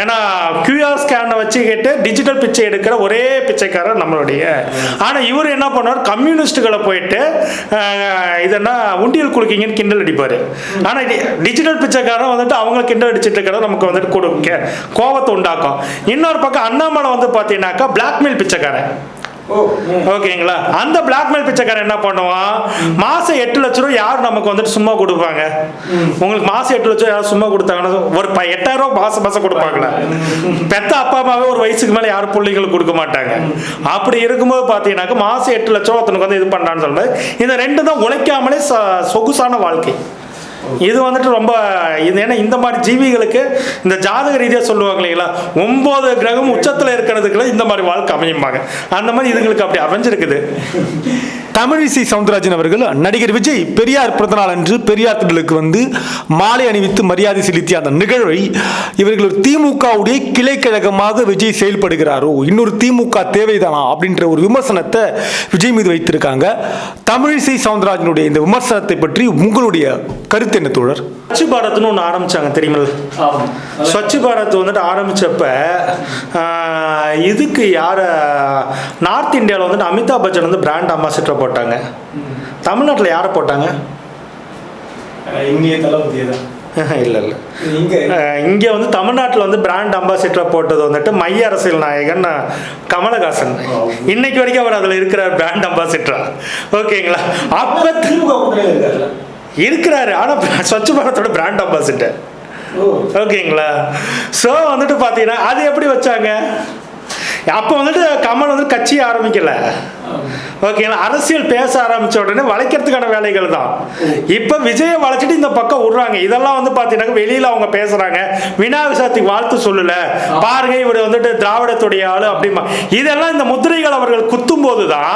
ஏன்னா கியூஆர் ஸ்கேனை வச்சுக்கிட்டு டிஜிட்டல் பிச்சை எடுக்கிற ஒரே பிச்சைக்காரர் நம்மளுடைய. ஆனால் இவர் என்ன பண்ணுவார்? கம்யூனிஸ்ட்டுகளை போயிட்டு இதென்னா உண்டியல் குலுக்கிங்கன்னு கிண்டல் அடிப்பார். ஆனால் டிஜிட்டல் பிச்சைக்காரன் வந்துட்டு அவங்க கிண்டல் அடிச்சிட்டு இருக்கிறத நமக்கு வந்துட்டு கொடு கே- கோவத்தை உண்டாக்கும். இன்னொரு பக்கம் அண்ணாமலை வந்து பார்த்தீங்கன்னாக்கா பிளாக்மெயில் பிச்சைக்காரன். ஓகேங்களா? அந்த பிளாக்மெயில் பிச்சைக்காரன் என்ன பண்ணுவான்? மாசம் எட்டு லட்ச ரூபா யார் நமக்கு வந்துட்டு சும்மா கொடுப்பாங்க? உங்களுக்கு மாசம் எட்டு லட்சம் யார் சும்மா கொடுத்தாங்கன்னா ஒரு எட்டாயிரம் ரூபா மாசம் மாசம் கொடுப்பாங்களா? பெத்த அப்பா அம்மாவே ஒரு வயசுக்கு மேல யாரும் பிள்ளைங்களுக்கு கொடுக்க மாட்டாங்க. அப்படி இருக்கும்போது பார்த்தீங்கன்னாக்கா மாசம் எட்டு லட்சம் ரூபா ஒருத்தனுக்கு வந்து இது பண்றான்னு சொல்லும்போது இந்த ரெண்டு தான் உழைக்காமலே சொகுசான வாழ்க்கை. இது வந்துட்டு ரொம்ப இது ஏன்னா இந்த மாதிரி ஜீவிகளுக்கு இந்த ஜாதக ரீதியாக சொல்லுவாங்க இல்லைங்களா? ஒம்பது கிரகம் உச்சத்தில் இருக்கிறதுக்குள்ள இந்த மாதிரி வாழ்க்கை அமையும்பாங்க. அந்த மாதிரி இதுங்களுக்கு அப்படி அமைஞ்சிருக்குது. தமிழிசை சவுந்தரராஜன் அவர்கள் நடிகர் விஜய் பெரியார் பிறந்தநாள் அன்று பெரியார் திடலுக்கு வந்து மாலை அணிவித்து மரியாதை செலுத்திய அந்த நிகழ்வை இவர்கள் திமுகவுடைய கிளை கழகமாக விஜய் செயல்படுகிறாரோ இன்னொரு திமுக தேவைதானா அப்படின்ற ஒரு விமர்சனத்தை விஜய் மீது வைத்திருக்காங்க. தமிழிசை சவுந்தரராஜனுடைய இந்த விமர்சனத்தை பற்றி உங்களுடைய கருத்து என்ன தோழர்? ஸ்வச் பாரத்னு ஒன்று ஆரம்பிச்சாங்க தெரியுமில்ல? ஸ்வச் பாரத் வந்துட்டு ஆரம்பிச்சப்ப ஆஹ், இதுக்கு யார நார்த் இந்தியாவில் வந்துட்டு அமிதாப் பச்சன் வந்து பிராண்ட் அம்பாசிடர் போட்டாங்க? தமிழ்நாட்டில் யாரை போட்டாங்க? தளபதி இல்லை இல்லை. இங்கே? [LAUGHS] இங்கே வந்து தமிழ்நாட்டில் வந்து பிராண்ட் அம்பாசிடர் போட்டது வந்துட்டு மைய அரசியல் நாயகன் கமலஹாசன். இன்னைக்கு வரைக்கும் அவர் அதில் இருக்கிறார் பிராண்ட் அம்பாசிடரா ஓகேங்களா? அப்போ இருக்கிறாரு. ஆனால் ஸ்வச் பாரத்தோட பிராண்ட் அம்பாசிடர் ஓகேங்களா? ஸோ வந்துட்டு பார்த்தீங்கன்னா அது எப்படி வச்சாங்க? அப்போ வந்துட்டு கமல் வந்து கட்சி ஆரம்பிக்கல. ஓகேங்களா அரசியல் பேச ஆரம்பிச்ச உடனே வளைக்கிறதுக்கான வேலைகள் தான். இப்போ விஜயை வளைச்சிட்டு இந்த பக்கம் விடுறாங்க. இதெல்லாம் வந்து பார்த்தீங்கன்னா வெளியில் அவங்க பேசுகிறாங்க வினா விசாரத்துக்கு வாழ்த்து சொல்லல. பாருங்க இவர் வந்துட்டு திராவிடத்துடைய ஆளு அப்படிமா. இதெல்லாம் இந்த முத்திரைகள் அவர்கள் குத்தும் போது தான்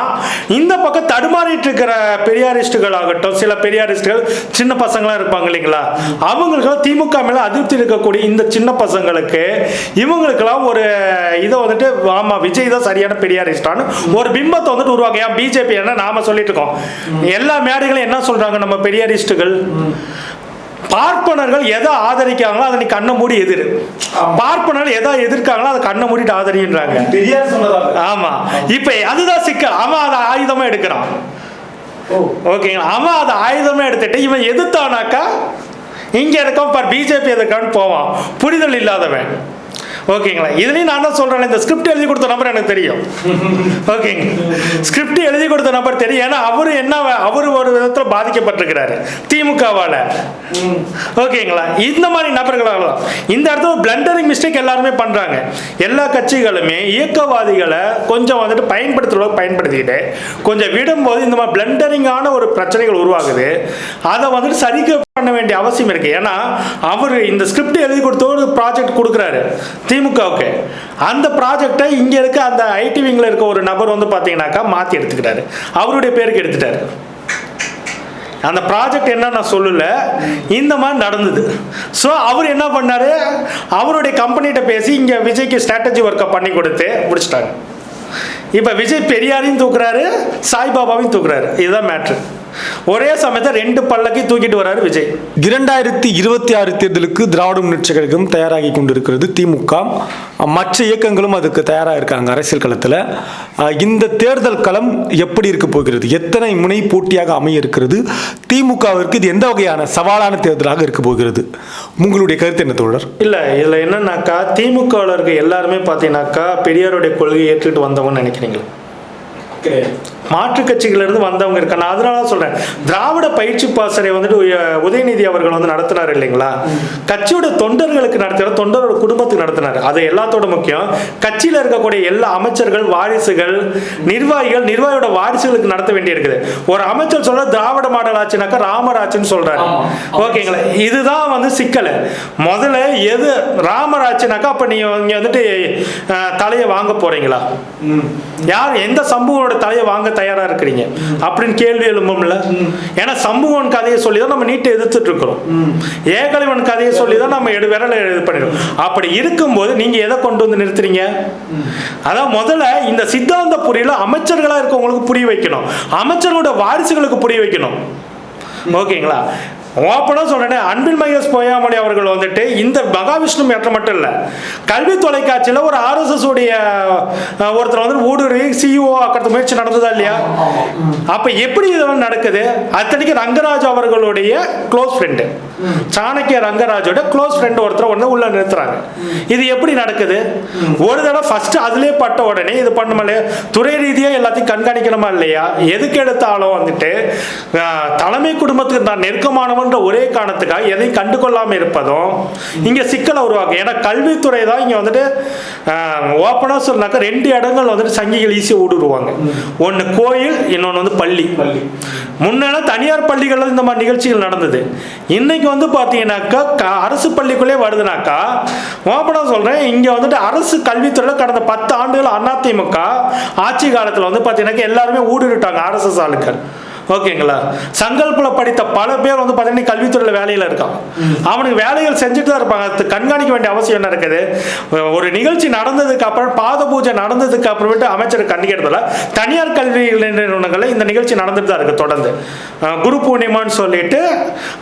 இந்த பக்கம் தடுமாறிட்டு இருக்கிற பெரியாரிஸ்டுகள் ஆகட்டும் சில பெரியாரிஸ்டுகள் சின்ன பசங்களாம் இருப்பாங்க இல்லைங்களா? அவங்களுக்கு திமுக மேல அதிருப்தி இருக்கக்கூடிய இந்த சின்ன பசங்களுக்கு இவங்களுக்கெல்லாம் ஒரு இதை வந்துட்டு ஆமா விஜய் தான் சரியான பெரியாரிஸ்டான்னு ஒரு பிம்பத்தை வந்துட்டு உருவாக்க ஏன் பிஜேபி என்ன நாம சொல்லிட்டு இருக்கோம். எல்லா மேடைகளும் என்ன சொல்றாங்க நம்ம பெரியாரிஸ்டுகள்? பார்ப்பனர்கள் எதை ஆதரிக்காங்களோ அதை நீ கண்ணை மூடி எதிர். பார்ப்பனர்கள் எதை எதிர்க்காங்களோ அதை கண்ணை மூடிட்டு ஆதரின்றாங்க. சொன்னதாக ஆமா. இப்ப அதுதான் சிக்கல். அவன் அதை ஆயுதமா எடுக்கிறான். ஓகேங்களா? அவன் அதை ஆயுதமா எடுத்துட்டு இவன் எதிர்த்தானாக்கா இங்க இருக்கான் பார் பிஜேபி எதுக்கான்னு போவான். புரிதல் இல்லாதவன். ஓகேங்களா? இதுலையும் நான் தான் சொல்றேன் இந்த ஸ்கிரிப்ட் எழுதி கொடுத்த நம்பர் எனக்கு தெரியும். ஓகேங்க. ஸ்கிரிப்ட் எழுதி கொடுத்த நம்பர் தெரியும். ஏன்னா அவரு என்ன அவர் ஒரு விதத்தில் பாதிக்கப்பட்டிருக்கிறாரு திமுகவால். ஓகேங்களா? இந்த மாதிரி நபர்களாக இந்த இடத்துல பிளண்டரிங் மிஸ்டேக் எல்லாருமே பண்றாங்க. எல்லா கட்சிகளுமே இயக்கவாதிகளை கொஞ்சம் வந்துட்டு பயன்படுத்துறவங்க பயன்படுத்திக்கிட்டு கொஞ்சம் விடும்போது இந்த மாதிரி பிளண்டரிங்கான ஒரு பிரச்சனைகள் உருவாகுது. அதை வந்துட்டு சரிக்க பண்ண வேண்டிய அவசியம் இருக்கு. ஏன்னா அவர் இந்த ஸ்கிரிப்ட் எழுதி கொடுத்த ஒரு ப்ராஜெக்ட் கொடுக்குறாரு திமுகவுக்கு. அந்த ப்ராஜெக்டை இங்க இருக்க அந்த ஐடி விங்ல இருக்க ஒரு நபர் வந்து பாத்தீங்கன்னாக்கா மாத்தி எடுத்துக்கிறாரு அவருடைய பேருக்கு எடுத்துட்டாரு. அந்த ப்ராஜெக்ட் என்ன நான் சொல்லல. இந்த மாதிரி நடந்தது. ஸோ அவர் என்ன பண்ணாரு? அவருடைய கம்பெனிகிட்ட பேசி இங்கே விஜய்க்கு ஸ்ட்ராட்டஜி ஒர்க்கை பண்ணி கொடுத்து முடிச்சிட்டாங்க இப்போ விஜய் பெரியாரையும் தூக்குறாரு சாய்பாபாவையும் தூக்குறாரு. இதுதான் மேட்ரு ஒரே சமயத்தை ரெண்டு பல்லக்கையும் தூக்கிட்டு வராரு விஜய். இரண்டாயிரத்தி இருபத்தி ஆறு தேர்தலுக்கு திராவிட முன்னேற்ற கழகம் தயாராகி கொண்டிருக்கிறது திமுக. மற்ற இயக்கங்களும் அதுக்கு தயாராக இருக்காங்க அரசியல் களத்தில். இந்த தேர்தல் களம் எப்படி இருக்க போகிறது? எத்தனை முனை போட்டியாக அமைய இருக்கிறது திமுகவிற்கு இது எந்த வகையான சவாலான தேர்தலாக இருக்க போகிறது? உங்களுடைய கருத்து என்ன தோழர்? இல்லை இதில் என்னன்னாக்கா திமுகவில் இருக்க எல்லாருமே பார்த்தீங்கன்னாக்கா பெரியாருடைய கொள்கையை ஏற்றுக்கிட்டு வந்தவங்கன்னு நினைக்கிறீங்களா? மாற்றுக் கட்சிகள்ல இருந்து வந்தவங்க இருக்காங்க. அதனால தான் சொல்றேன். திராவிட பயிற்சி பாசறை வந்துட்டு உதயநிதி அவர்கள் வந்து நடத்தினார் இல்லைங்களா? கட்சியோட தொண்டர்களுக்கு நடத்தினார் தொண்டரோட குடும்பத்துக்கு நடத்தினார். அது எல்லாத்தோட முக்கியம். கட்சியில இருக்கக்கூடிய எல்லா அமைச்சர்கள் வாரிசுகள் நிர்வாகிகள் நிர்வாகியோட வாரிசுகளுக்கு நடத்த வேண்டி இருக்குது ஒரு அமைச்சர் சொல்ற திராவிட மாடல் ஆச்சுனாக்கா ராமர் ஆச்சுன்னு சொல்றாரு. ஓகேங்களா? இதுதான் வந்து சிக்கல். முதல்ல எது ராமர் ஆச்சுனாக்கா அப்ப நீங்க இங்க வந்துட்டு தலையை வாங்க போறீங்களா? யார் எந்த சம்பவனோட தலையை வாங்க தயாரா இருக்கிறீங்க. அப்படின்னு கேள்வி எழும்பும்ல. ஏன்னா சம்பவன் கதையை சொல்லி தான் நம்ம நீட்டை எதிர்த்துட்டு இருக்கிறோம். ஏகலைவன் கதையை சொல்லி தான் நம்ம எடு விரலை இது பண்ணிடும் அப்படி இருக்கும்போது நீங்க எதை கொண்டு வந்து நிறுத்துறீங்க? அதான் முதல்ல இந்த சித்தாந்த புரியல அமைச்சர்களா இருக்கவங்களுக்கு புரிய வைக்கணும். அமைச்சர்களோட வாரிசுகளுக்கு புரிய வைக்கணும். ஓகேங்களா? ஓப்பனாக சொல்கிறேன் அன்பில் மகேஷ் பொய்யாமொழி அவர்கள் வந்துட்டு இந்த மகாவிஷ்ணு மேற்றம் மட்டும் இல்லை கல்வி தொலைக்காட்சியில் ஒரு ஆர்எஸ்எஸ் உடைய ஒருத்தர் வந்து ஊடுருவி சிஇஓ ஆக்கிறது முயற்சி நடந்ததா இல்லையா? அப்போ எப்படி இதெல்லாம் நடக்குது? அத்தனைக்கு ரங்கராஜ் அவர்களுடைய க்ளோஸ் ஃப்ரெண்டு சாணக்கிய ரங்கராஜோட க்ளோஸ் ஃப்ரெண்ட் ஒருத்தர் வந்து உள்ள நிறுத்துறாங்க. இது எப்படி நடக்குது? ஒரு தடவை ஃபர்ஸ்ட் அதுலயே பட்ட உடனே இது பண்ணுமல்ல துறை ரீதியா எல்லாத்தையும் கண்காணிக்கணுமா இல்லையா? எதுக்கு எடுத்தாலும் வந்துட்டு தலைமை குடும்பத்துக்கு நான் நெருக்கமானவன்ற ஒரே காரணத்துக்காக எதையும் கண்டுகொள்ளாம இருப்பதும் இங்க சிக்கலை உருவாக்கும். ஏன்னா கல்வித்துறை தான் இங்க வந்துட்டு ஓப்பனா சொன்னாக்க ரெண்டு இடங்கள் வந்துட்டு சங்கிகள் ஈஸியாக ஊடுருவாங்க. ஒன்னு கோயில் இன்னொன்னு வந்து பள்ளி. முன்னெல்லாம் தனியார் பள்ளிகள்ல இந்த மாதிரி நிகழ்ச்சிகள் நடந்தது. இன்னைக்கு வந்து பார்த்தீங்கன்னாக்கா க- அரசு பள்ளிக்குள்ளே வருதுனாக்கா ஓப்பனாக சொல்கிறேன் இங்கே வந்துட்டு அரசு கல்வித்துறையில் கடந்த பத்து ஆண்டுகள் அதிமுக ஆட்சி காலத்தில் வந்து பார்த்தீங்கன்னாக்கா எல்லாருமே ஊடுருட்டாங்க ஆர்எஸ்எஸ் ஆளுக்கள். ஓகேங்களா? சங்கல்பில் படித்த பல பேர் வந்து பார்த்தீங்கன்னா கல்வித்துறையில் வேலையில் இருக்கான் அவனுக்கு வேலைகள் செஞ்சுட்டு தான் இருப்பாங்க. அது கண்காணிக்க வேண்டிய அவசியம் என்ன இருக்குது? ஒரு நிகழ்ச்சி நடந்ததுக்கு அப்புறம் பாத பூஜை நடந்ததுக்கு அப்புறமேட்டு அமைச்சர் கண்டிக்கிறதுல தனியார் கல்வி நிறுவனங்களில் இந்த நிகழ்ச்சி நடந்துட்டு தான் இருக்கு தொடர்ந்து. குரு பூர்ணிமான்னு சொல்லிட்டு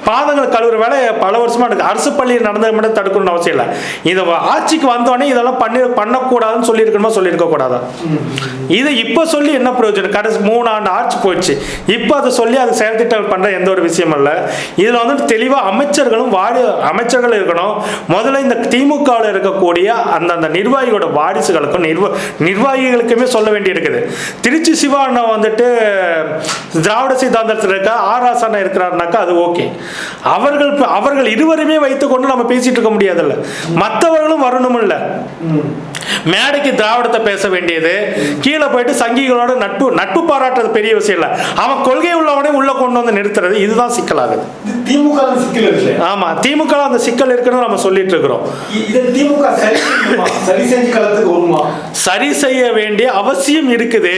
பாதங்கள் கழுவுற வேலை பல வருஷமா இருக்கு. அரசு பள்ளியில் நடந்தது மட்டும் தடுக்கணும்னு அவசியம் இல்லை. இதை ஆட்சிக்கு வந்தோடனே இதெல்லாம் பண்ணி பண்ணக்கூடாதுன்னு சொல்லியிருக்கணுமா சொல்லியிருக்க கூடாதா இதை இப்போ சொல்லி என்ன பிரயோஜனம்? கடைசி மூணு ஆண்டு ஆட்சி போயிடுச்சு. இப்போ அதை சொல்லி அது செயல்திட்டங்கள் பண்ணுற எந்த ஒரு விஷயம் இல்லை. இதில் வந்து தெளிவாக அமைச்சர்களும் வாடி அமைச்சர்கள் இருக்கணும். முதல்ல இந்த திமுகவில் இருக்கக்கூடிய அந்த அந்த நிர்வாகிகளோட வாரிசுகளுக்கும் நிர்வா நிர்வாகிகளுக்குமே சொல்ல வேண்டி இருக்குது திருச்சி சிவா அண்ணா வந்துட்டு திராவிட சித்தாந்தத்தில் இருக்க ஆர் ஆசண்ணா இருக்கிறாருனாக்கா அது ஓகே. அவர்கள் அவர்கள் இருவருமே வைத்துக்கொண்டு நம்ம பேசிட்டு இருக்க முடியாதுல்ல. மற்றவர்களும் வரணும் இல்லை மேடைக்கு திராவிடத்தை பேச வேண்டியது. கீழே போயிட்டு சங்கிகளோட நட்பு நட்பு பாராட்டுறது பெரிய விஷயம் இல்லை. அவன் கொள்கை உள்ளவனே உள்ள கொண்டு வந்து நிறுத்துறது இதுதான் சிக்கலாகுது திமுக சிக்கல் இருக்கு ஆமா திமுக அந்த சிக்கல் இருக்குன்னு நம்ம சொல்லிட்டு இருக்கிறோம். திமுக சரி செஞ்சு செய்ய வேண்டிய அவசியம் இருக்குது.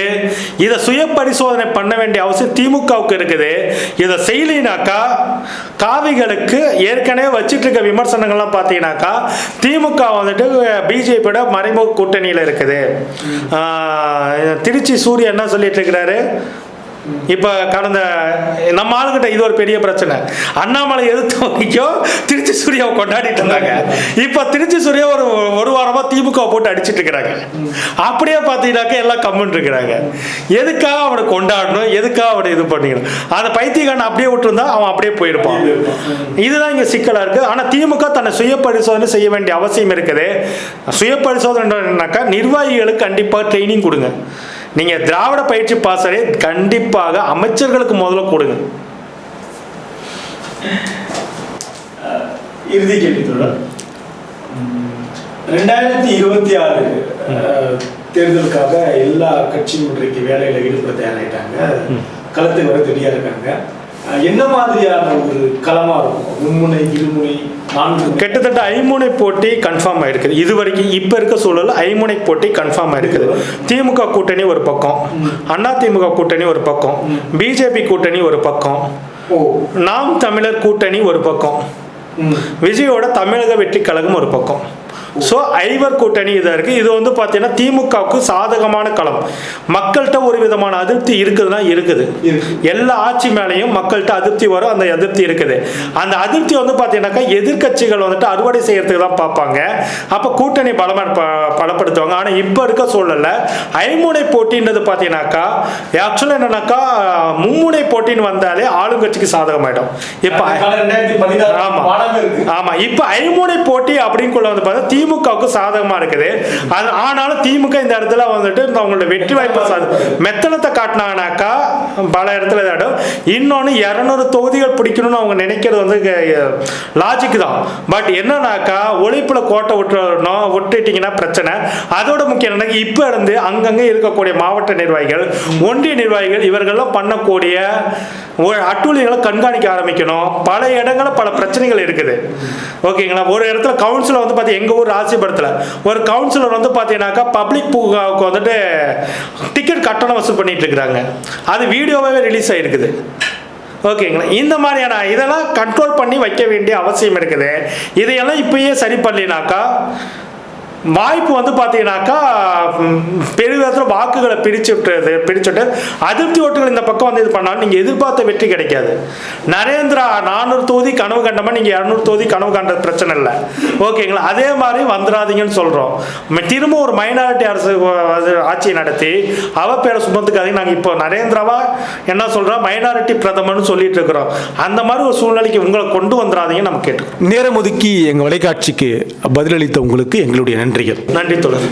இதை சுய பரிசோதனை பண்ண வேண்டிய அவசியம் திமுகவுக்கு இருக்குது. இதை செய்யலினாக்கா காவிகளுக்கு ஏற்கனவே வச்சிட்டு இருக்க விமர்சனங்கள்லாம் பார்த்தீங்கன்னாக்கா திமுக வந்துட்டு பிஜேபியோட மறைமுக கூட்டணியில் இருக்குது. திருச்சி சூர்யா என்ன சொல்லிட்டு இருக்கிறாரு? இப்போ கடந்த நம்ம ஆளுகிட்ட இது ஒரு பெரிய பிரச்சனை. அண்ணாமலை எதிர்த்து வரைக்கும் திருச்சி சூர்யாவை கொண்டாடிட்டு இருந்தாங்க. இப்போ திருச்சி சூர்யா ஒரு ஒரு வாரமாக திமுக போட்டு அடிச்சிட்டு இருக்கிறாங்க. அப்படியே பார்த்தீங்கன்னாக்க எல்லாம் கம்முன்னு இருக்கிறாங்க. எதுக்காக அவனை கொண்டாடணும்? எதுக்காக அவனை இது பண்ணிக்கணும்? அந்த பைத்தியக்காரன் அப்படியே விட்டுருந்தா அவன் அப்படியே போயிருப்பான். இதுதான் இங்கே சிக்கலாக இருக்குது ஆனால் திமுக தன்னை சுய பரிசோதனை செய்ய வேண்டிய அவசியம் இருக்குது. சுய பரிசோதனைனாக்கா நிர்வாகிகளுக்கு கண்டிப்பாக ட்ரைனிங் கொடுங்க. நீங்கள் திராவிட பயிற்சி பாசறை கண்டிப்பாக அமைச்சர்களுக்கு முதல்ல கொடுங்க. இறுதி கேள்வி தொடர். ரெண்டாயிரத்தி இருபத்தி ஆறு தேர்தலுக்காக எல்லா கட்சியும் இன்றைக்கு வேலையில ஈடுபட தயாராயிட்டாங்க. களத்துக்கு வர ரெடியா இருக்காங்க. என்ன மாதிரியான ஒரு களமா இருக்கும்? மும்முனை இருமுனை? கிட்டத்தட்ட ஐமுனை போட்டி கன்ஃபார்ம் ஆயிருக்குது. இது வரைக்கும் இப்போ இருக்க சூழல் ஐமுனை போட்டி கன்ஃபார்ம் ஆயிருக்குது. திமுக கூட்டணி ஒரு பக்கம். அண்ணா திமுக கூட்டணி ஒரு பக்கம். பிஜேபி கூட்டணி ஒரு பக்கம். ஓ. நாம் தமிழர் கூட்டணி ஒரு பக்கம். விஜயோட தமிழக வெற்றி கழகம் ஒரு பக்கம். ஸோ ஐவர் கூட்டணி இதாக இருக்குது இது வந்து பார்த்தீங்கன்னா திமுகவுக்கு சாதகமான களம். மக்கள்கிட்ட ஒரு விதமான அதிருப்தி இருக்குதுன்னா இருக்குது. இருக்கு. எல்லா ஆட்சி மேலேயும் மக்கள்கிட்ட அதிருப்தி வரும் அந்த அதிருப்தி இருக்குது. அந்த அதிருப்தி வந்து பார்த்தீங்கன்னாக்கா எதிர்க்கட்சிகள் வந்துட்டு அறுவடை செய்யறதுக்கு தான் பார்ப்பாங்க. அப்போ கூட்டணி பலமா பலப்படுத்துவாங்க. ஆனால் இப்போ இருக்க சூழல்ல ஐமுனை போட்டின்றது பார்த்தீங்கன்னாக்கா ஆக்சுவலாக என்னன்னாக்கா மும்முனை போட்டின்னு வந்தாலே ஆளுங்கட்சிக்கு சாதகமாயிடும். இப்போ அந்த காலம் ரெண்டாயிரத்தி பதினாறு ஆமா. பாடமே இருக்கு. ஆமா. இப்ப ஐமுனை போட்டி அப்படிங்குள்ள வந்து பார்த்தா திமுகவுக்கு சாதகமாக இருக்குது. அது ஆனாலும் திமுக இந்த இடத்துல வந்துட்டு இந்த அவங்களோட வெற்றி வாய்ப்பு சாது மெத்தனத்தை காட்டினாங்கனாக்கா பல இடத்துல இதாடும் இன்னொன்று இரநூறு தொகுதிகள் பிடிக்கணும்னு அவங்க நினைக்கிறது வந்து லாஜிக் தான். பட் என்னன்னாக்கா ஒழிப்பில் கோட்டை விட்டுறணும் விட்டுட்டிங்கன்னா பிரச்சனை. அதோட முக்கியம் என்னன்னா இப்போ இருந்து அங்கங்கே இருக்கக்கூடிய மாவட்ட நிர்வாகிகள் ஒன்றிய நிர்வாகிகள் இவர்கள்லாம் பண்ணக்கூடிய அட்டூழியங்களை கண்காணிக்க ஆரம்பிக்கணும். பல இடங்களில் பல பிரச்சனைகள் இருக்குது. ஓகேங்களா? ஒரு இடத்துல கவுன்சில் வந்து பார்த்தீங்க எங்கள் ஊர் ராசிபுரத்தில் ஒரு கவுன்சிலர் வந்து பார்த்தீங்கன்னாக்கா பப்ளிக் பூங்காவுக்கு வந்துட்டு டிக்கெட் கட்டணம் வசூல் பண்ணிட்டு இருக்கிறாங்க. அது வீடியோவாகவே ரிலீஸ் ஆகிருக்குது ஓகேங்களா? இந்த மாதிரியான இதெல்லாம் கண்ட்ரோல் பண்ணி வைக்க வேண்டிய அவசியம் இருக்குது. இதையெல்லாம் இப்பயே சரி பண்ணினாக்கா வாய்ப்பு வந்து பார்த்தீங்கன்னாக்கா ம், பெருவிதத்தில் வாக்குகளை பிரிச்சு விட்டுறது பிரிச்சுட்டு அதிருப்தி ஓட்டுகள் இந்த பக்கம் வந்து இது பண்ணாலும் நீங்கள் எதிர்பார்த்த வெற்றி கிடைக்காது. நரேந்திரா நானூறு தொகுதி கனவு கண்டமா நீங்கள் இரநூறு தொகுதி கனவு கண்டது பிரச்சனை இல்லை. ஓகேங்களா அதே மாதிரி வந்துடாதீங்கன்னு சொல்கிறோம் திரும்ப ஒரு மைனாரிட்டி அரசு ஆட்சியை நடத்தி அவ பேரை சுமத்துக்காதீங்க நாங்கள் இப்போ நரேந்திராவா என்ன சொல்கிறோம் மைனாரிட்டி பிரதமர்னு சொல்லிட்டு இருக்கிறோம் அந்த மாதிரி ஒரு சூழ்நிலைக்கு உங்களை கொண்டு வந்துடாதீங்கன்னு நம்ம கேட்டுக்கிறோம். நேரம் ஒதுக்கி எங்கள் தொலைக்காட்சிக்கு பதிலளித்த உங்களுக்கு எங்களுடைய நன்றிகள். நன்றி தொடர்